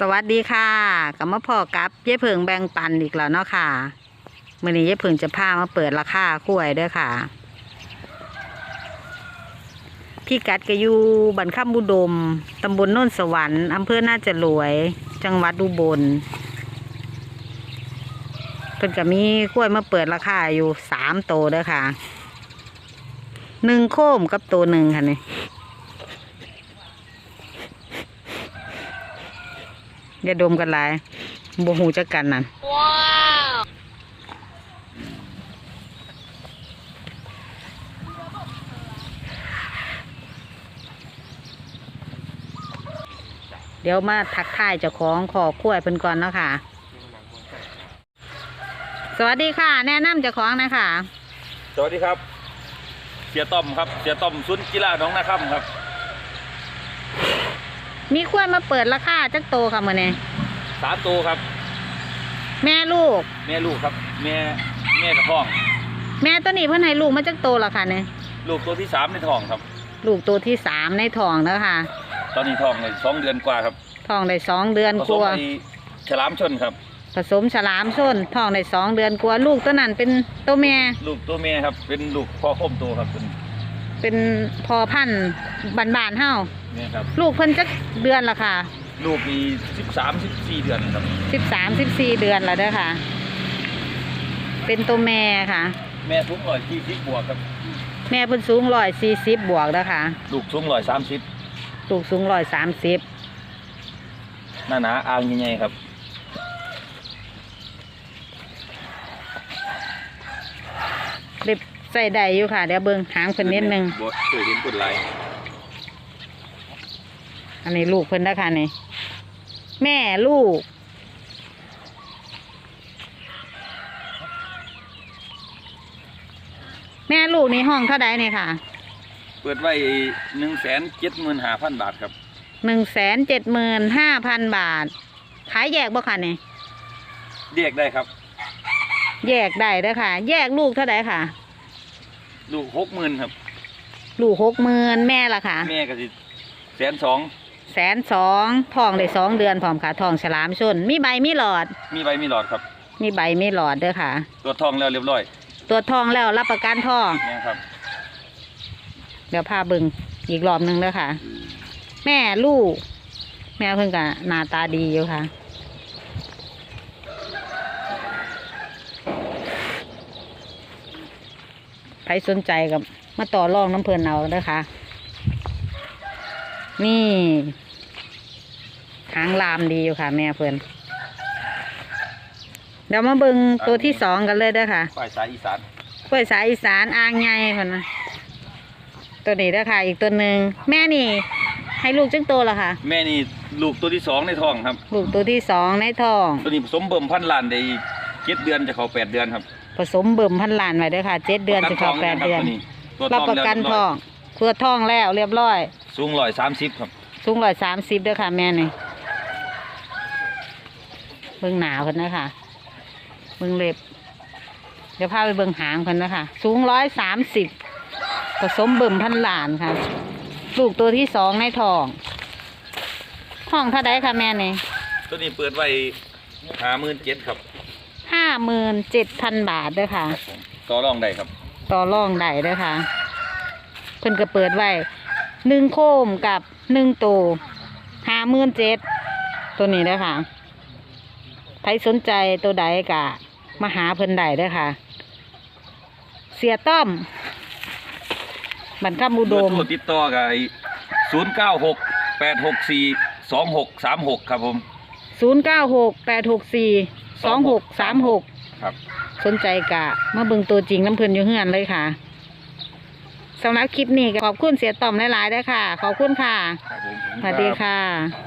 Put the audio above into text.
สวัสดีค่ะกับมาพอกับเย้เพิงแบ่งปันอีกแล้วเนาะค่ะมื่อนี้เย้เพิงจะพามาเปิดราคากล้วยด้วยค่ะ พี่กัดก็อยู่บันค่ำบุดมตำบลโน่นสวรรค์อำเภอน่าจะรวย จังหวัดอุบลเพิ่นก็มีกล้วยมาเปิดราคาอยู่สามโตวด้อค่ะหนึ่งโค้มกับตัวหนึ่งค่ะนี่ อย่าดมกันหลายบ่หูจักกันนั่นเดี๋ยวมาทักทายเจ้าของขอกล้วยเพิ่นก่อนเนาะค่ะ สวัสดีค่ะ แนะนำเจ้าของหนะคะสวัสดีครับ เสียต้อมครับ เสียต้อมซุนย์กีฬาหน้องนาค่ำครับ มีกล้วยมาเปิดราคาจักโตค่ะมื้อนี้สามตัวครับ แม่ลูก แม่ลูกครับ แม่แม่กับท้อง แม่ตัวนี้เพิ่นให้ลูกมาจักโตแล้วค่ะเนี่ยลูกตัวที่สามในท้องครับ ลูกตัวที่สามในท้องแล้วค่ะตอนนี้ท้องเลยสองเดือนกว่าครับท้องได้สองเดือนผกสมว่า ไอ้ฉลามชนครับ ผสมฉลามส้นท้องได้สองเดือนกว่าลูกตัวนั้นเป็นตัวแม่ ลูกตัวแม่ครับ เป็นลูกพ่อคมตัวครับเป็น เป็นพอพันธุ์บานๆเฮาแม่ครับ ลูกเพิ่นจักเดือนละค่ะลูกมีสิบสามสิบสี่เดือนครับสิบสามสิบสี่เดือนละเด้อค่ะ เป็นตัวแม่ค่ะ แม่ทุกร้อยที่สิบบวกครับแม่เพิ่นสูงร้อยสี่สิบบวกเด้อค่ะ ลูกสูงร้อยสามสิบลูกสูงร้อยสามสิบหน้าหนาอ่างใหญ่ๆครับเล็บใส่ได้อยู่ค่ะ เดี๋ยวเบิ่งหางเพิ่นนิดนึงบเคยเห็นกดไลค์อันนี้ลูกเพิ่นนะคะนี่ แม่ลูก แม่ลูกนี่ห้องเท่าใดเนี่ยค่ะเปิดไว้หนึ่งแสนเจ็ดหมื่นห้าพันบาทครับหนึ่งแสนเจ็ดหมื่นห้าพันบาท ขายแยกบ่ค่ะนี่เรียกได้ครับ แยกได้เด้อค่ะ แยกลูกเท่าใดค่ะ ลูกหกหมื่นครับ ลูกหกหมื่นแม่ละค่ะแม่ก็สิแสนสองแสนสองทองได้สองเดือนพร้อมค่ะทองฉลามชน มีใบมีหลอด มีใบมีหลอดครับ มีใบมีหลอดเด้อค่ะ ตัวจทองแล้วเรียบร้อย ตัวจทองแล้วรับประกันทองเนี่ยครับ เดี๋ยวพาเบึงอีกรอบหนึงแล้วค่ะ แม่ลูก แม่เพิ่งกะหน้าตาดีอยู่ค่ะ ใครสนใจกับมาต่อรองน้ำเพลินเอาเด้อค่ะ นี่หางลามดีอยู่ค่ะ แม่เพิ่นเดี๋ยวมาเบิงตัวที่สองกันเลยเด้อค่ะฝ่ายสายอีสานกล้วยสายอีสานอ่างใหญ่เพิ่นนะตัวนี้เด้อค่ะ อีกตัวหนึ่งแม่นี่ ให้ลูกจังโตแล้วค่ะ แม่นี่ลูกตัวที่สองในท้องครับ ลูกตัวที่สองในท้อง ตัวนี้ผสมเบิ่มพันล้านได้อีกเจ็ดเดือนจะเข้าแปดเดือนครับ ผสมเบิ่มพันล้านไว้เด้อค่ะเจ็ดเดือนจะเข้าแปดเดือนตัวรับทองประกันทองเพื่อทองแล้วเรียบร้อย สูงร้อยสามสิบครับ สูงร้อยสามสิบเด้อค่ะแม่นี่เบิ่งหนาวเพิ่นนะคะเบิ่งเล็บ เดี๋ยวพาไปเบิ่งหางเพิ่นนะคะสูงร้อยสามสิบผสมเบิ่มพันล้านค่ะ ลูกตัวที่สองในท้องห้องเท่าไดค่ะแม่นี่ตัวนี้เปิดไว้ห้าหมื่นเจ็ดครับ ห้าหมื่นเจ็ดพันบาทเด้อค่ะผมต่อรองได้ครับ ต่อรองได้เด้อค่ะ เพิ่นก็เปิดไว้หนึ่งโคมกับหนึ่งตัวห้าหมื่นเจ็ดตัวนี้เด้อค่ะใครสนใจตัวใดกะมาหาเพิ่นได้เด้อค่ะ เสียต้อมบันคำอุเบดอร์มโทรติดต่อกับศูนย์เก้าหกแปดหกสี่สองหกสามหกครับผมศูนย์เก้าหกแปดหก สี่สองหกสามหกครับ สนใจกะมาเบิ่งตัวจริงน้ำเพลินอยู่เฮือนเลยค่ะสำหรับคลิปนี้ก็ขอบคุณเสียต่อมหลายๆด้วยค่ะ ขอบคุณค่ะครับผมสวัสดีค่ะ